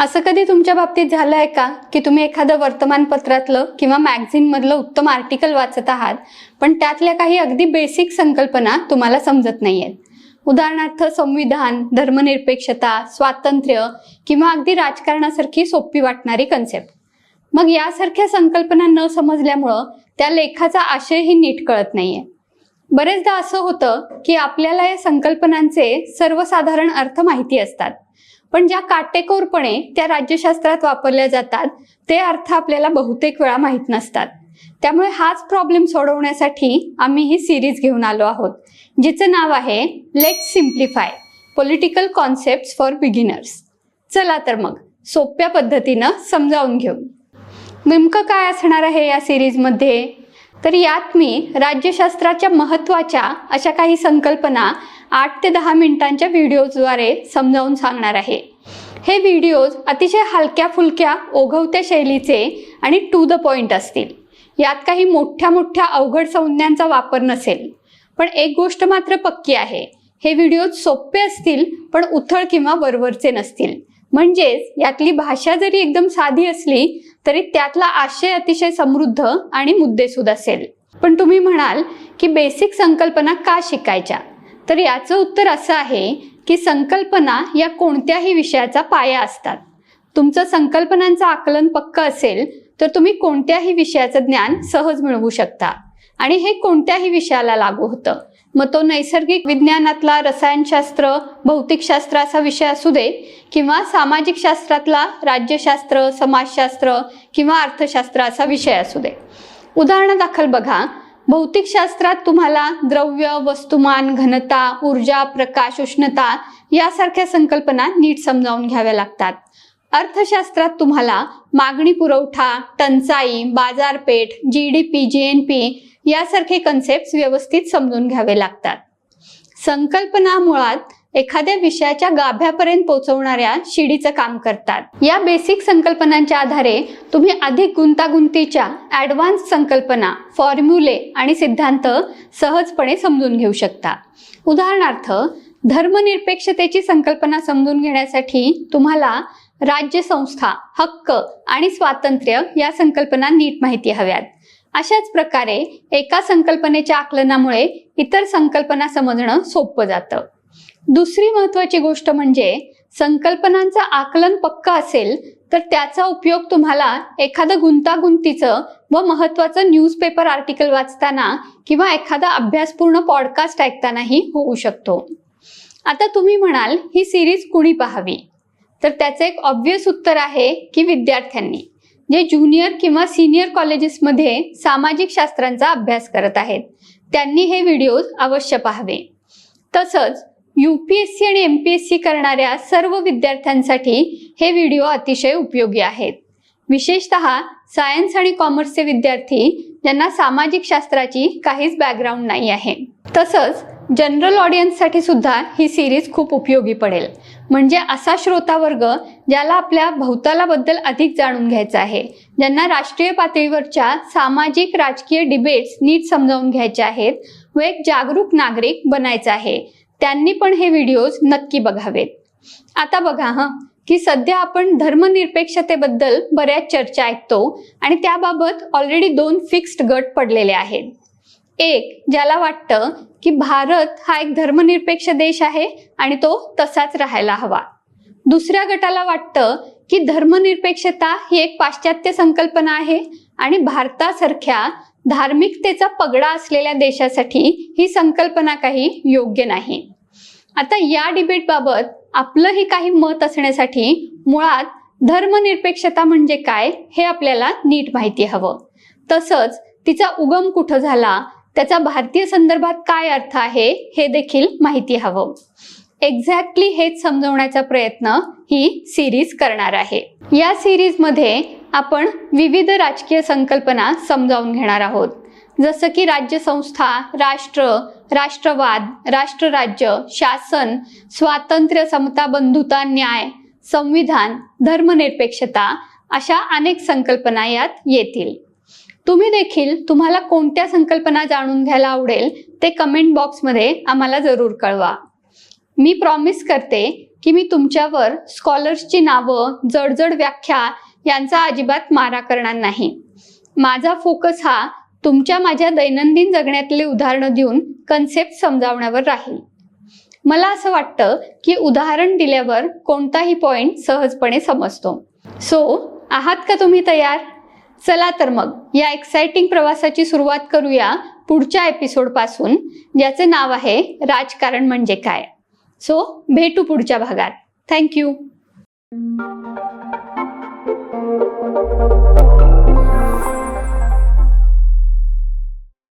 असं कधी तुमच्या बाबतीत झालं आहे का? की तुम्ही एखादं वर्तमानपत्रातलं किंवा मॅगझिनमधलं उत्तम आर्टिकल वाचत आहात पण त्यातल्या काही अगदी बेसिक संकल्पना तुम्हाला समजत नाही आहेत उदाहरणार्थ संविधान धर्मनिरपेक्षता स्वातंत्र्य किंवा अगदी राजकारणासारखी सोपी वाटणारी कन्सेप्ट मग यासारख्या संकल्पना न समजल्यामुळं त्या लेखाचा आशयही नीट कळत नाहीये. बरेचदा असं होतं की आपल्याला या संकल्पनांचे सर्वसाधारण अर्थ माहिती असतात. पण ज्या काटेकोरपणे त्या राज्यशास्त्रात वापरल्या जातात ते अर्थ आपल्याला बहुतेक वेळा माहीत नसतात. त्यामुळे हाच प्रॉब्लेम सोडवण्यासाठी आम्ही ही सिरीज घेऊन आलो आहोत जिचं नाव आहे let simplify political concept for beginners चला तर मग सोप्या पद्धतीनं समजावून घेऊ. नेमकं काय असणार आहे या सिरीजमध्ये तर यात मी राज्यशास्त्राच्या महत्त्वाच्या अशा काही संकल्पना आठ ते दहा मिनिटांच्या व्हिडिओजद्वारे समजावून सांगणार आहे. हे व्हिडिओज अतिशय हलक्या फुलक्या ओघवत्या शैलीचे आणि टू द पॉइंट असतील. यात काही मोठ्या मोठ्या अवघड संज्ञांचा वापर नसेल. पण एक गोष्ट मात्र पक्की आहे. हे व्हिडिओज सोपे असतील पण उथळ किंवा वरवरचे नसतील. म्हणजेच यातली भाषा जरी एकदम साधी असली तरी त्यातला आशय अतिशय समृद्ध आणि मुद्देसूद असेल. पण तुम्ही म्हणाल की बेसिक संकल्पना का शिकायच्या? तर याचं उत्तर असं आहे की संकल्पना या कोणत्याही विषयाचा पाया असतात. तुमचं संकल्पनांचं आकलन पक्क असेल तर तुम्ही कोणत्याही विषयाचं ज्ञान सहज मिळवू शकता. आणि हे कोणत्याही विषयाला लागू होतं. मग तो नैसर्गिक विज्ञानातला रसायनशास्त्र भौतिकशास्त्र असा विषय असू दे किंवा सामाजिक शास्त्रातला राज्यशास्त्र समाजशास्त्र किंवा अर्थशास्त्र असा विषय असू दे. उदाहरणादाखल बघा. भौतिकशास्त्रात तुम्हाला द्रव्य वस्तुमान घनता ऊर्जा प्रकाश उष्णता यासारख्या संकल्पना नीट समजावून घ्याव्या लागतात. अर्थशास्त्रात तुम्हाला मागणी पुरवठा टंचाई बाजारपेठ G D P G N P यासारखे कन्सेप्ट व्यवस्थित समजून घ्यावे लागतात. संकल्पना मुळात एखाद्या विषयाच्या गाभ्यापर्यंत पोहोचवणाऱ्या शिडीचं काम करतात. या बेसिक संकल्पनांच्या आधारे तुम्ही अधिक गुंतागुंतीच्या ॲडव्हान्स संकल्पना फॉर्म्युले आणि सिद्धांत सहजपणे समजून घेऊ शकता. उदाहरणार्थ धर्मनिरपेक्षतेची संकल्पना समजून घेण्यासाठी तुम्हाला राज्य संस्था हक्क आणि स्वातंत्र्य या संकल्पना नीट माहिती हव्यात. अशाच प्रकारे एका संकल्पनेच्या आकलनामुळे इतर संकल्पना समजणं सोपं जातं. दुसरी महत्वाची गोष्ट म्हणजे संकल्पनांचं आकलन पक्क असेल तर त्याचा उपयोग तुम्हाला एखादं गुंतागुंतीचं व महत्वाचं न्यूजपेपर आर्टिकल वाचताना किंवा एखादा अभ्यासपूर्ण पॉडकास्ट ऐकतानाही होऊ शकतो. आता तुम्ही म्हणाल ही सिरीज कुणी पाहावी? तर त्याचं एक ऑब्विस उत्तर आहे की विद्यार्थ्यांनी जे ज्युनियर किंवा सिनियर कॉलेजेसमध्ये सामाजिक शास्त्रांचा अभ्यास करत आहेत. त्यांनी हे व्हिडिओज अवश्य पाहावे. तसंच यू पी एस सी आणि एम पी एस सी करणाऱ्या सर्व विद्यार्थ्यांसाठी हे व्हिडिओ अतिशय उपयोगी आहेत. विशेषत सायन्स आणि कॉमर्सचे विद्यार्थी ज्यांना सामाजिक शास्त्राची काहीच बॅकग्राऊंड नाही आहे. तसंच जनरल ऑडियन्ससाठी सुद्धा ही सिरीज खूप उपयोगी पडेल. म्हणजे असा श्रोता वर्ग ज्याला आपल्या भौतालाबद्दल अधिक जाणून घ्यायचं आहे. ज्यांना राष्ट्रीय पातळीवरच्या सामाजिक राजकीय डिबेट्स नीट समजावून घ्यायचे आहेत व एक जागरूक नागरिक बनायचं आहे. त्यांनी पण हे व्हिडिओज नक्की बघावेत. आता बघा हं की सध्या आपण धर्मनिरपेक्षतेबद्दल बऱ्याच चर्चा ऐकतो आणि त्याबाबत ऑलरेडी दोन फिक्स्ड गट पडलेले आहेत. एक ज्याला वाटतं की भारत हा एक धर्मनिरपेक्ष देश आहे आणि तो तसाच राहायला हवा. दुसऱ्या गटाला वाटतं की धर्मनिरपेक्षता ही एक पाश्चात्य संकल्पना आहे आणि भारतासारख्या धार्मिकतेचा पगडा असलेल्या देशासाठी ही संकल्पना काही योग्य नाही. आता या डिबेटबाबत आपलंही काही मत असण्यासाठी मुळात धर्मनिरपेक्षता म्हणजे काय हे आपल्याला नीट माहिती हवं. तसंच तिचा उगम कुठं झाला त्याचा भारतीय संदर्भात काय अर्थ आहे हे देखील माहिती हवं. एक्झॅक्टली हेच समजवण्याचा प्रयत्न ही सिरीज करणार आहे. या सिरीजमध्ये आपण विविध राजकीय संकल्पना समजावून घेणार आहोत. जसं की राज्य संस्था राष्ट्र राष्ट्रवाद राष्ट्रराज्य शासन स्वातंत्र्य समता बंधुता न्याय संविधान धर्मनिरपेक्षता अशा अनेक संकल्पना यात येतील. तुम्ही देखील तुम्हाला कोणत्या संकल्पना जाणून घ्यायला आवडेल ते कमेंट बॉक्समध्ये आम्हाला जरूर कळवा. मी प्रॉमिस करते की मी तुमच्यावर स्कॉलर्सची नावं जडजड व्याख्या यांचा अजिबात मारा करणार नाही. माझा फोकस हा तुमच्या माझ्या दैनंदिन जगण्यातले उदाहरणं देऊन कन्सेप्ट समजावण्यावर राहील. मला असं वाटतं की उदाहरण दिल्यावर कोणताही पॉइंट सहजपणे समजतो. सो आहात का तुम्ही तयार? चला तर मग या एक्साइटिंग प्रवासाची सुरुवात करूया पुढच्या एपिसोडपासून ज्याचे नाव आहे राजकारण म्हणजे काय. सो भेटू पुढच्या भागात. थँक्यू